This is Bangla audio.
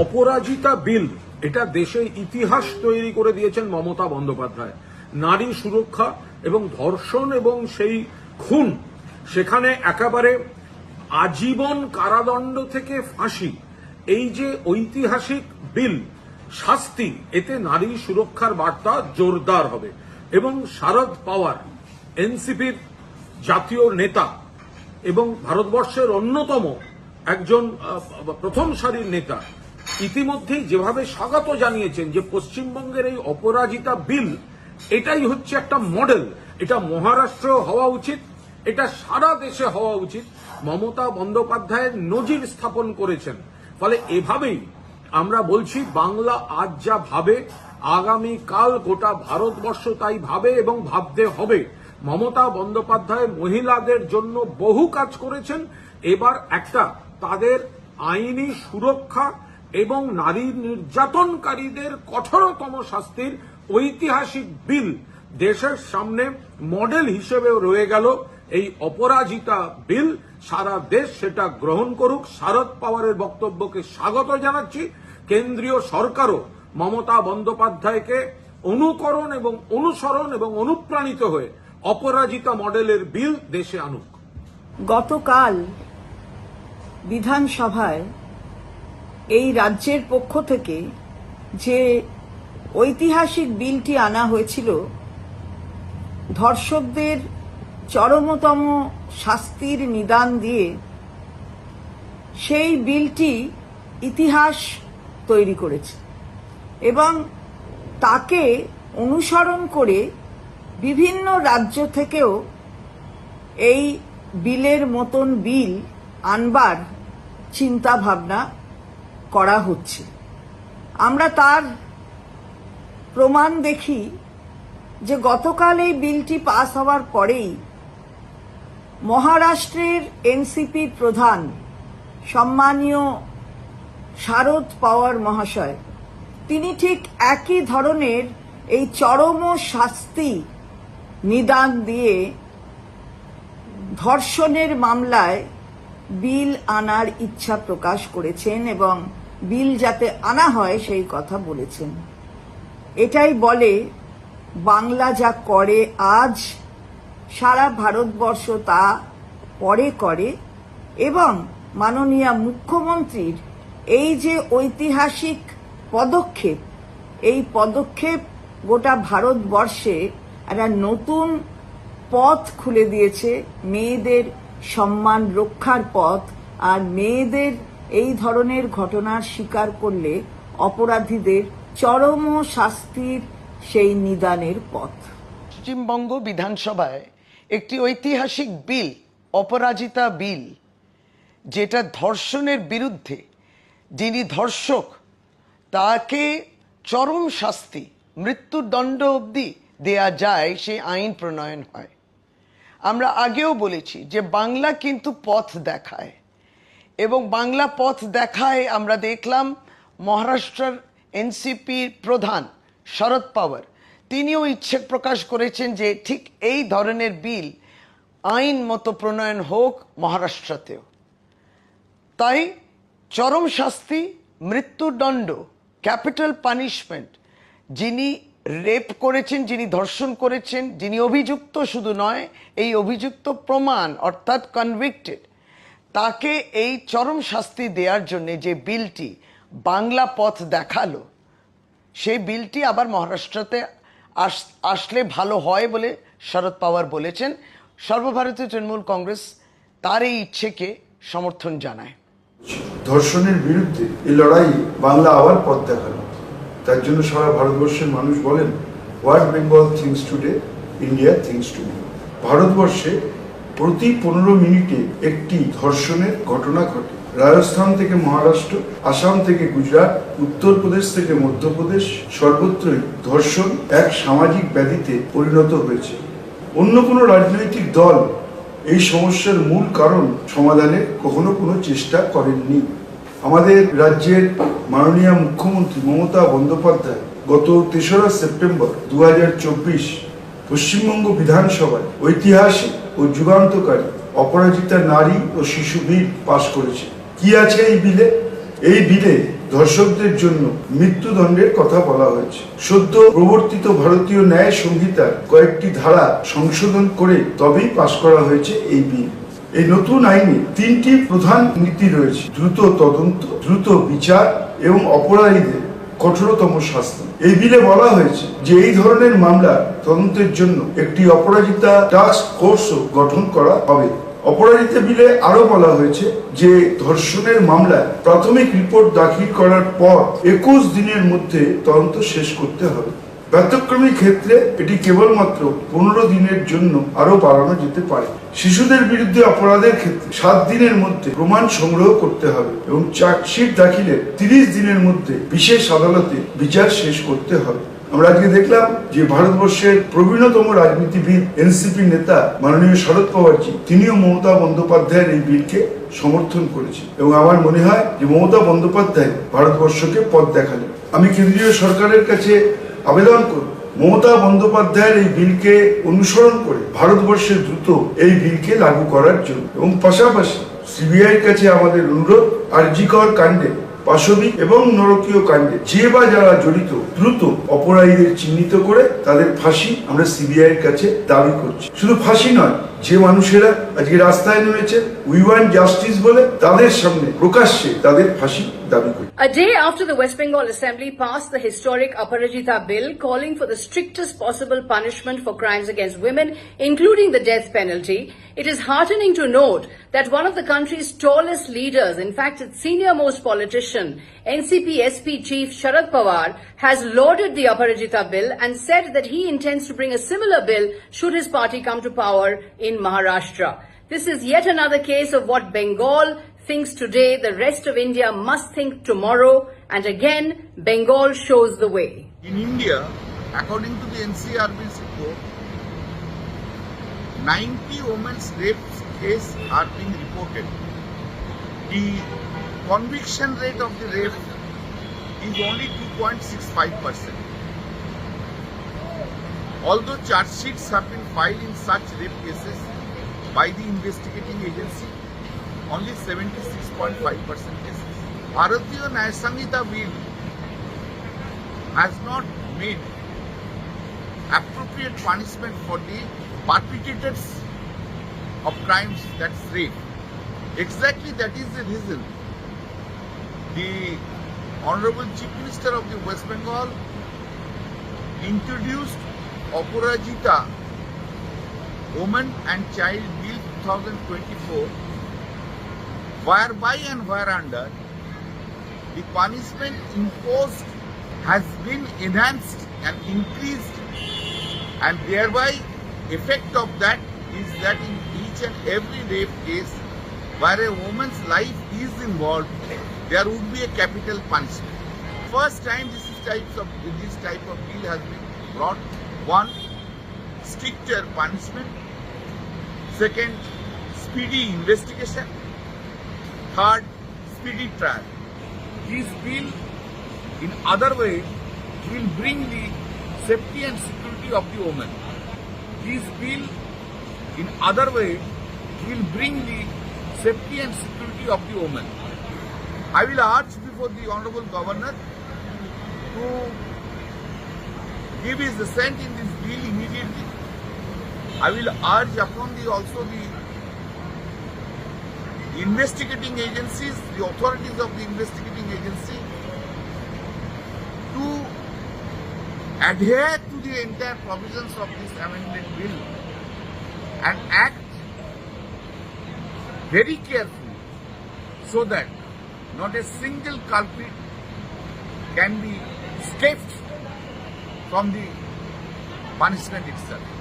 অপরাজিতা বিল এটা দেশের ইতিহাস তৈরি করে দিয়েছেন মমতা বন্দ্যোপাধ্যায়। নারী সুরক্ষা এবং ধর্ষণ এবং সেই খুন, সেখানে একেবারে আজীবন কারাদণ্ড থেকে ফাঁসি। এই যে ঐতিহাসিক বিল, শাস্তি, এতে নারী সুরক্ষার বার্তা জোরদার হবে। এবং শারদ পাওয়ার, এনসিপির জাতীয় নেতা এবং ভারতবর্ষের অন্যতম একজন প্রথম সারির নেতা ইতিমধ্যেই যেভাবে স্বাগত জানিয়েছেন যে পশ্চিমবঙ্গের এই অপরাজিতা বিল, এটাই হচ্ছে একটা মডেল। এটা মহারাষ্ট্র হওয়া উচিত, এটা সারা দেশে হওয়া উচিত। মমতা বন্দ্যোপাধ্যায়ের নজির স্থাপন করেছেন। ফলে এভাবেই আমরা বলছি, বাংলা আজ যা ভাবে আগামী কাল গোটা ভারতবর্ষ তাই ভাবে এবং ভাবতে হবে। মমতা বন্দ্যোপাধ্যায় মহিলাদের জন্য বহু কাজ করেছেন। এবার একটা, তাদের আইনি সুরক্ষা এবং নারী নির্যাতনকারীদের কঠোরতম শাস্তির ঐতিহাসিক বিল দেশের সামনে মডেল হিসেবে রয়ে গেল এই অপরাজিতা বিল। সারা দেশ সেটা গ্রহণ করুক। শারদ পাওয়ারের বক্তব্যকে স্বাগত জানাচ্ছি। কেন্দ্রীয় সরকারও মমতা বন্দ্যোপাধ্যায়কে অনুকরণ এবং অনুসরণ এবং অনুপ্রাণিত হয়ে অপরাজিতা মডেলের বিল দেশে আনুক। গতকাল বিধানসভায় এই রাজ্যের পক্ষ থেকে যে ঐতিহাসিক বিলটি আনা হয়েছিল, ধর্ষকদের চরমতম শাস্তির নিদান দিয়ে সেই বিলটি ইতিহাস তৈরি করেছে এবং তাকে অনুসরণ করে বিভিন্ন রাজ্য থেকেও এই বিলের মতন বিল আনবার চিন্তা ভাবনা করা হচ্ছে। আমরা তার প্রমাণ দেখি যে গতকাল এই বিলটি পাস হওয়ার পরেই মহারাষ্ট্রের এনসিপির প্রধান সম্মানীয় শারদ পাওয়ার মহাশয়, তিনি ঠিক একই ধরনের এই চরম শাস্তি নিদান দিয়ে ধর্ষণের মামলায় বিল আনার ইচ্ছা প্রকাশ করেছেন এবং বিল যাতে আনা হয় সেই কথা বলেছেন। এটাই বলে, বাংলা যা করে আজ, সারা ভারতবর্ষ তা পরে করে এবং মাননীয় মুখ্যমন্ত্রীর এই যে ঐতিহাসিক পদক্ষেপ, এই পদক্ষেপ গোটা ভারতবর্ষে একটা নতুন পথ খুলে দিয়েছে, মেয়েদের সম্মান রক্ষার পথ আর মেয়েদের এই ধরনের ঘটনার শিকার করলে অপরাধীদের চরম শাস্তির সেই নিদানের পথ। পশ্চিমবঙ্গ বিধানসভায় একটি ঐতিহাসিক বিল, অপরাজিতা বিল, যেটা ধর্ষণের বিরুদ্ধে যিনি ধর্ষক, তাকে চরম শাস্তি, মৃত্যুদণ্ড অবধি দেয়া যায় সেই আইন প্রণয়ন হয়। আমরা আগেও বলেছি যে বাংলা কিন্তু পথ দেখায়। এবং বাংলা পথ দেখায় আমরা দেখলাম মহারাষ্ট্রের এনসিপির প্রধান শরদ পাওয়ার। তিনিও ইচ্ছে প্রকাশ করেছেন যে ঠিক এই ধরনের বিল আইন মতো প্রণয়ন হোক মহারাষ্ট্রতেও। তাই চরম শাস্তি, মৃত্যুদণ্ড, ক্যাপিটাল পানিশমেন্ট যিনি রেপ করেছেন, যিনি ধর্ষণ করেছেন, যিনি অভিযুক্ত শুধু নয়, এই অভিযুক্ত প্রমাণ অর্থাৎ কনভিক্টেড তাকে এই চরম শাস্তি দেওয়ার জন্য যে বিলটি বাংলা পথ দেখাল, সেই বিলটি আবার মহারাষ্ট্রতে আস- আসলে ভালো হয় বলে শরদ পাওয়ার বলেছেন। সর্বভারতীয় তৃণমূল কংগ্রেস তার এই ইচ্ছেকে সমর্থন জানায়। ধর্ষণের বিরুদ্ধে এই লড়াই বাংলা আবার পথ দেখাল। তার জন্য সারা ভারতবর্ষের মানুষ বলেন what Bengal thinks today India thinks today ভারতবর্ষে প্রতি পনেরো মিনিটে একটি ধর্ষণের ঘটনা ঘটে। রাজস্থান থেকে মহারাষ্ট্র, আসাম থেকে গুজরাট, উত্তরপ্রদেশ থেকে মধ্যপ্রদেশ সর্বত্রই ধর্ষণ এক সামাজিক ব্যাধিতে পরিণত হয়েছে। অন্য কোনো রাজনৈতিক দল এই সমস্যার মূল কারণ সমাধানে কখনো কোনো চেষ্টা করেননি। আমাদের রাজ্যের মাননীয় মুখ্যমন্ত্রী মমতা বন্দ্যোপাধ্যায় গত তেসরা সেপ্টেম্বর দু হাজার চব্বিশ পশ্চিমবঙ্গ বিধানসভায় ঐতিহাসিক ও যুগান্তকারী, অপরাজিতা নারী ও শিশু বিল পাশ করেছে। কি আছে এই বিলে? এই বিলে ধর্ষকদের জন্য মৃত্যুদণ্ডের কথা বলা হয়েছে। সদ্য প্রবর্তিত ভারতীয় ন্যায় সংহিতার কয়েকটি ধারা সংশোধন করে তবেই পাশ করা হয়েছে এই বিল। এই নতুন আইনে তিনটি প্রধান নীতি রয়েছে। দ্রুত তদন্ত, দ্রুত বিচার এবং অপরাধীদের কঠোরতম শাস্তি। এই বিলে বলা হয়েছে যে এই ধরনের মামলা তদন্তের জন্য একটি অপরাজিতা টাস্ক ফোর্সও গঠন করা হবে। অপরাজিতা বিলে আরও বলা হয়েছে যে ধর্ষণের মামলায় প্রাথমিক রিপোর্ট দাখিল করার পর একুশ দিনের মধ্যে তদন্ত শেষ করতে হবে। ব্যত্যক্রমী ক্ষেত্রে এটি কেবলমাত্র পনেরো দিনের জন্য আরও বাড়ানো যেতে পারে। শিশুদের বিরুদ্ধে অপরাধের ক্ষেত্রে সাত দিনের মধ্যে প্রমাণ সংগ্রহ করতে হবে এবং চার্জশিট দাখিলের তিরিশ দিনের মধ্যে বিশেষ আদালতে বিচার শেষ করতে হবে। আমরা আজকে দেখলাম যে ভারতবর্ষের প্রবীণতম রাজনীতিবিদ এনসিপি নেতা মাননীয় শরদ পাওয়ারজি তিনিও মমতা বন্দ্যোপাধ্যায়ের এই বিলকে সমর্থন করেছেন এবং আমার মনে হয় যে মমতা বন্দ্যোপাধ্যায় ভারতবর্ষকে পথ দেখালেন। আমি কেন্দ্রীয় সরকারের কাছে আবেদন করব মমতা বন্দ্যোপাধ্যায়ের এই বিলকে অনুসরণ করে ভারতবর্ষে দ্রুত এই বিলকে লাগু করার জন্য। এবং পাশাপাশি সিবিআইয়ের কাছে আমাদের অনুরোধ, আরজিকর কাণ্ডে, পাশবিক এবং নরকীয় কাণ্ডে যে বা যারা জড়িত, দ্রুত অপরাধীদের চিহ্নিত করে তাদের ফাঁসি আমরা সিবিআই এর কাছে দাবি করছি। শুধু ফাঁসি নয় যে মানুষেরা আজকে রাস্তায় নেমেছে উই ওয়ান্ট জাস্টিস বলে তাদের সামনে প্রকাশ্যে তাদের ফাঁসি দাবি করছি A day after the West Bengal Assembly passed the historic Aparajita Bill calling for the strictest possible punishment for crimes against women, including the death penalty, it is heartening to note that one of the country's tallest leaders, in fact its senior most politician, NCP SP chief Sharad Pawar, has lauded the Aparajita Bill and said that he intends to bring a similar bill should his party come to power in Maharashtra. This is yet another case of what Bengal thinks today, the rest of India must think tomorrow, and again, Bengal shows the way. In India, according to the NCRB's report, 90 women's rape cases are being reported. The conviction rate of the rape is only 2.65 percent. Although charge sheets have been filed in such rape cases by the investigating agency, only 76.5 percent cases. Bharatiya Nyaya bill has not made appropriate punishment for the perpetrators of crimes that's rape. Exactly that is the reason the Honorable Chief Minister of the West Bengal introduced Oporajita Women and Child Bill 2024 whereby and whereunder the punishment imposed has been enhanced and increased and thereby effect of that is that in each and every rape case where a woman's life is involved there would be a capital punishment. First time this is types of this type of bill has been brought one stricter punishment second speedy investigation third speedy trial this bill in other way will bring the safety and security of the woman. This bill in other way will bring the safety and security of the woman. I will urge before the Honorable Governor to give his assent in this bill immediately. I will urge upon the also the investigating agencies, the authorities of the investigating agency to adhere to the entire provisions of this amendment bill and act very carefully so that not a single culprit can be escaped from the punishment itself.